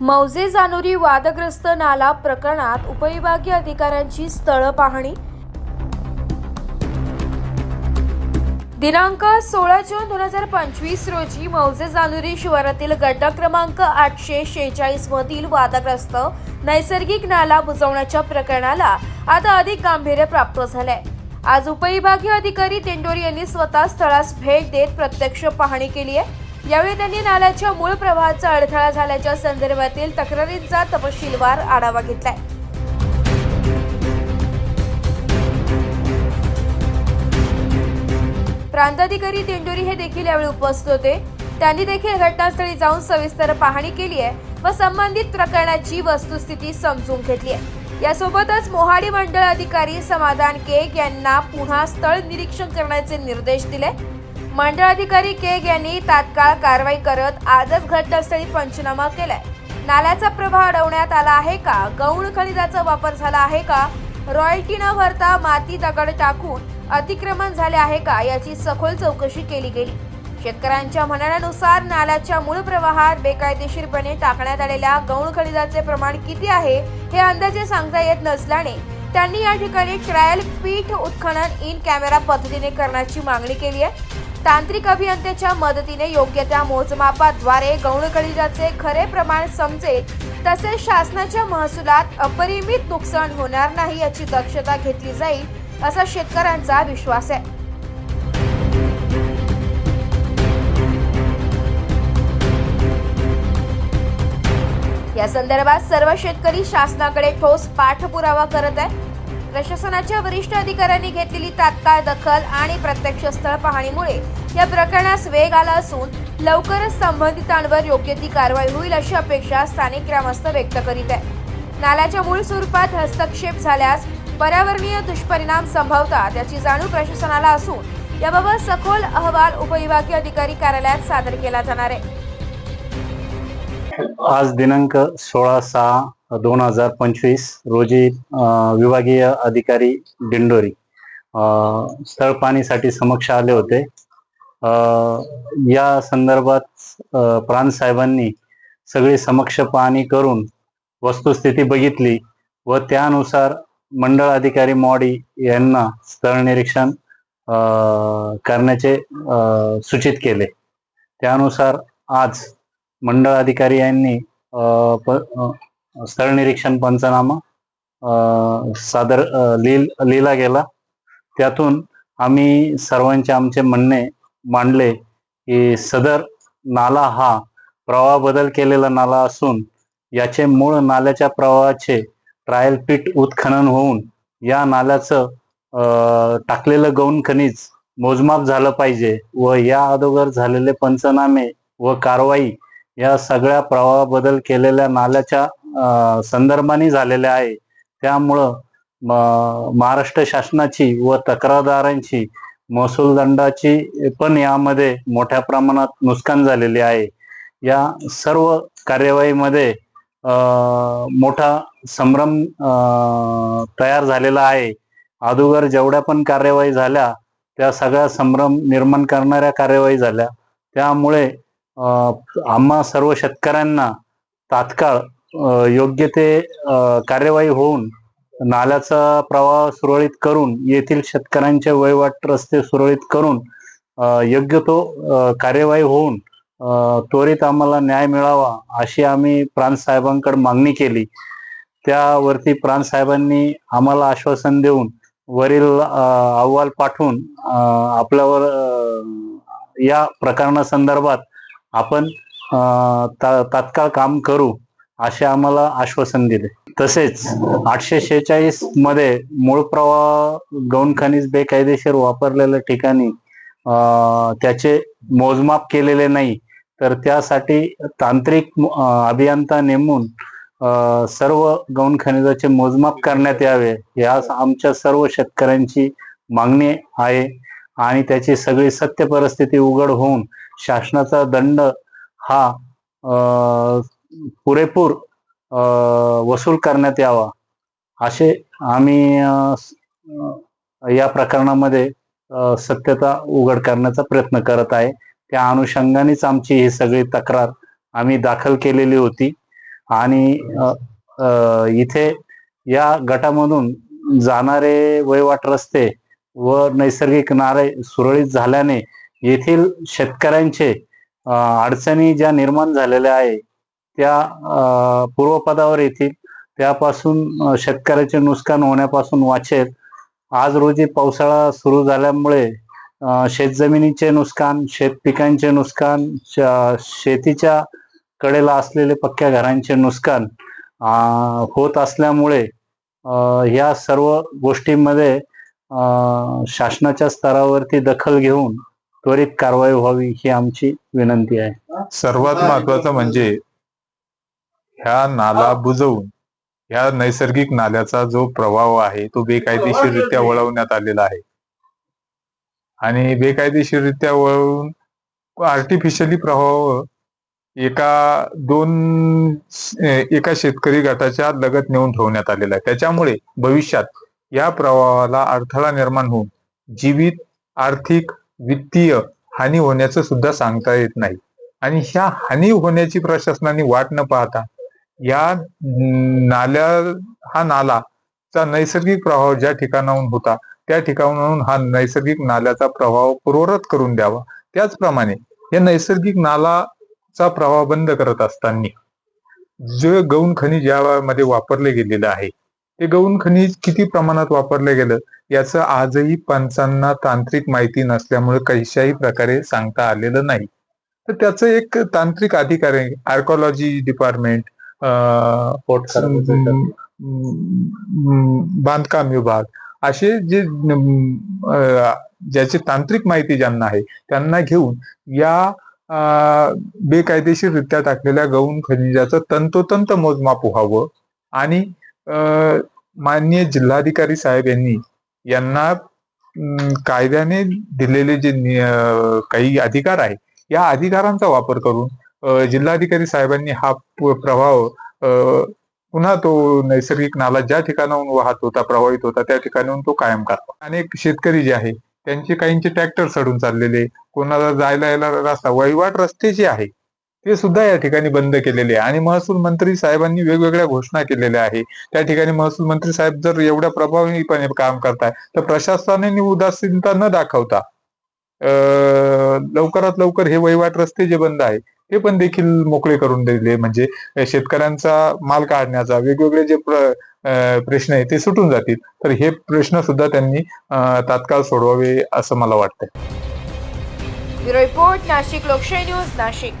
मौजे जानोरी वादग्रस्त नाला प्रकरणात उपविभागीय अधिकाऱ्यांची स्थळ पाहणी. दिनांक सोळा जून दोन हजार पंचवीस रोजी मौजे जानोरी शिवारातील गट क्रमांक आठशे शेहेचाळीस मधील वादग्रस्त नैसर्गिक नाला बुजवण्याच्या प्रकरणाला आता अधिक गांभीर्य प्राप्त झालंय. आज उपविभागीय अधिकारी तेंडोरी यांनी स्वतः स्थळास भेट देत प्रत्यक्ष पाहणी केली आहे. यावेळी त्यांनी नाल्याच्या मूळ प्रवाहाचा अडथळा झाल्याच्या संदर्भातील तक्रारींचा तपशीलवार आढावा घेतलाय. प्रांताधिकारी दिंडोरी हे देखील यावेळी उपस्थित होते. त्यांनी देखील घटनास्थळी जाऊन सविस्तर पाहणी केली आहे व संबंधित प्रकरणाची वस्तुस्थिती समजून घेतली आहे. यासोबतच मोहाडी मंडळ अधिकारी समाधान केक यांना पुन्हा स्थळ निरीक्षण करण्याचे निर्देश दिले. मंडळ अधिकारी केग यांनी तात्काळ कारवाई करत आजच घटनास्थळी पंचनामा केलाय. नाल्याचा प्रवाह अडवण्यात आला आहे का? गौण खनिजाचा वापर झाला आहे का? रॉयल्टी न भरता माती दगड टाकून अतिक्रमण झाले आहे का? याची सखोल चौकशी केली गेली. शेतकऱ्यांच्या म्हणण्यानुसार नाल्याच्या मूळ प्रवाहात बेकायदेशीरपणे टाकण्यात आलेल्या गौण खनिजाचे प्रमाण किती आहे हे अंदाजे सांगता येत नसल्याने त्यांनी या ठिकाणी ट्रायल पीठ उत्खनन इन कॅमेरा पद्धतीने करण्याची मागणी केली आहे. तांत्रिक अभियंत्याच्या मदतीने योग्य त्या मोजमापाद्वारे गौण खनिजाचे खरे प्रमाण समजेल तसेच शासनाच्या महसुलात अपरिमित नुकसान होणार नाही याची दक्षता घेतली जाईल असा शेतकऱ्यांचा विश्वास आहे. या संदर्भात सर्व शेतकरी शासनाकडे ठोस पाठपुरावा करत आहे प्रशासनाच्या वरिष्ठ अधिकाऱ्यांनी घेतलेली तात्काळ दखल आणि प्रत्यक्ष स्थळ पाहणीमुळे या प्रकरणास वेग आला असून लवकरच संबंधितांवर योग्य ती कारवाई होईल अशी अपेक्षा स्थानिक ग्रामस्थ व्यक्त करीत आहे नाल्याच्या मूळ स्वरूपात हस्तक्षेप झाल्यास पर्यावरणीय दुष्परिणाम संभवतात याची जाणीव प्रशासनाला असून याबाबत सखोल अहवाल उपविभागीय अधिकारी कार्यालयात सादर केला जाणार आहे. आज दिनांक सोळा सहा दोन हजार पंचवीस रोजी विभागीय अधिकारी दिंडोरी स्थळ पाहणीसाठी समक्ष आले होते. या संदर्भात प्राण साहेबांनी सगळी समक्ष पाहणी करून वस्तुस्थिती बघितली व त्यानुसार मंडळ अधिकारी मॉडी यांना स्थळ निरीक्षण करण्याचे सूचित केले. त्यानुसार आज मंडळ अधिकारी यांनी सरनिरीक्षण पंचनामा अ, सादर लील लिहिला गेला. त्यातून आम्ही सर्वांचे आमचे म्हणणे मांडले की सदर नाला हा प्रवाह बदल केलेला नाला असून याचे मूळ नाल्याच्या प्रवाहाचे ट्रायल पीट उत्खनन होऊन या नाल्याचं टाकलेलं गौण खनिज मोजमाप झालं पाहिजे व या अगोदर झालेले पंचनामे व कारवाई या सगळ्या प्रवाह बदल केलेल्या नाल्याच्या संदर्भाने झालेल्या आहे. त्यामुळं म- महाराष्ट्र शासनाची व तक्रारदारांची महसूल दंडाची पण यामध्ये मोठ्या प्रमाणात नुकसान झालेले आहे. या सर्व कार्यवाहीमध्ये मोठा संभ्रम तयार झालेला आहे. अगोदर जेवढ्या पण कार्यवाही झाल्या त्या सगळ्या संभ्रम निर्माण करणाऱ्या कार्यवाही झाल्या. त्यामुळे आम्हा सर्व शेतकऱ्यांना तात्काळ योग्य ते कार्यवाही होऊन नाल्याचा प्रवाह सुरळीत करून येथील शेतकऱ्यांचे वहिवाट रस्ते सुरळीत करून योग्य तो कार्यवाही होऊन त्वरित आम्हाला न्याय मिळावा अशी आम्ही प्रांतसाहेबांकडे मागणी केली. त्यावरती प्राणसाहेबांनी आम्हाला आश्वासन देऊन वरील अहवाल पाठवून आपल्यावर या या प्रकरणासंदर्भात आपण ता- तात्काळ काम करू. असे आम्हाला आश्वासन दिले. तसेच आठशे शेहेचाळीसमध्ये मूळ प्रवाह गौण खनिज बेकायदेशीर वापरलेल्या ठिकाणी त्याचे मोजमाप केलेले नाही. तर त्यासाठी तांत्रिक अभियंता नेमून सर्व गौण खनिजाचे मोजमाप करण्यात यावे या आमच्या सर्व शेतकऱ्यांची मागणी आहे. आणि त्याची सगळी सत्य परिस्थिती उघड होऊन शासनाचा दंड हा पुरेपूर वसूल करण्यात यावा. असे आम्ही या प्रकरणामध्ये सत्यता उघड करण्याचा प्रयत्न करत आहे. त्या अनुषंगानेच आमची ही सगळी तक्रार आम्ही दाखल केलेली होती. आणि इथे या गटामधून जाणारे वहिवाट रस्ते व नैसर्गिक नारे सुरळीत झाल्याने येथील शेतकऱ्यांचे अडचणी ज्या निर्माण झालेल्या आहे त्या अ, पूर्वपदावर येतील. त्यापासून शेतकऱ्याचे नुकसान होण्यापासून वाचेल. आज रोजी पावसाळा सुरू झाल्यामुळे शेतजमिनीचे नुकसान शेत पिकांचे नुकसान शेतीच्या कडेला असलेले पक्क्या घरांचे नुकसान होत असल्यामुळे या सर्व गोष्टींमध्ये अ, शासनाच्या स्तरावरती दखल घेऊन त्वरित कारवाई व्हावी ही आमची विनंती आहे. सर्वात महत्वाचं म्हणजे ह्या नाला बुजवून ह्या नैसर्गिक नाल्याचा जो प्रवाह आहे तो बेकायदेशीररित्या वळवण्यात आलेला आहे. आणि बेकायदेशीररित्या वळवून आर्टिफिशियली प्रवाह एका दोन एका शेतकरी गटाच्या लगत नेऊन ठेवण्यात आलेला आहे. त्याच्यामुळे भविष्यात या प्रवाहाला अडथळा निर्माण होऊन जीवित आर्थिक वित्तीय हानी होण्याचं सुद्धा सांगता येत नाही. आणि ह्या हानी होण्याची प्रशासनाने वाट न पाहता या नाल्या हा नाला चा नैसर्गिक प्रभाव ज्या ठिकाणाहून होता त्या ठिकाणाहून हा नैसर्गिक नाल्याचा प्रभाव पूर्वरत करून द्यावा. त्याचप्रमाणे या नैसर्गिक नालाचा प्रवाह बंद करत असताना जे गौण खनिज यामध्ये वापरले गेलेलं आहे ते गौण खनिज किती प्रमाणात वापरलं गेलं याचं आजही पंचांना तांत्रिक माहिती नसल्यामुळे कशाही प्रकारे सांगता आलेलं नाही. तर त्याचं एक तांत्रिक अधिकारी आर्कॉलॉजी डिपार्टमेंट बांधकाम विभाग. असे जे ज्याची तांत्रिक माहिती ज्यांना आहे त्यांना घेऊन या बेकायदेशीररित्या टाकलेल्या गौण खनिजाचं तंतोतंत मोजमाप व्हावं आणि अं, माननीय जिल्हाधिकारी साहेब यांनी यांना कायद्याने दिलेले जे काही अधिकार आहे या अधिकारांचा वापर करून जिल्हाधिकारी साहेबांनी हा प्रभाव अं, पुन्हा तो नैसर्गिक नाला ज्या ठिकाणाहून वाहत होता प्रभावित होता त्या ठिकाणाहून तो कायम करावा अनेक शेतकरी जे आहे त्यांचे काहींचे ट्रॅक्टर सडून चाललेले कोणाला जायला यायला रस्ता वहिवाट रस्ते जे आहे ते सुद्धा या ठिकाणी बंद केलेले आहे. आणि महसूल मंत्री साहेबांनी वेगवेगळ्या घोषणा केलेल्या आहे. त्या ठिकाणी महसूल मंत्री साहेब जर एवढ्या प्रभावीपणे काम करताय तर प्रशासनाने उदासीनता न दाखवता लवकरात लवकर हे वहिवाट रस्ते जे बंद आहे ते पण देखील मोकळे करून दिले. म्हणजे शेतकऱ्यांचा माल काढण्याचा वेगवेगळे जे प्र- प्रश्न आहे ते सुटून जातील. तर हे प्रश्न सुद्धा त्यांनी तात्काळ सोडवावे असं मला वाटतं ब्युरो रिपोर्ट नाशिक लोकशाही न्यूज नाशिक.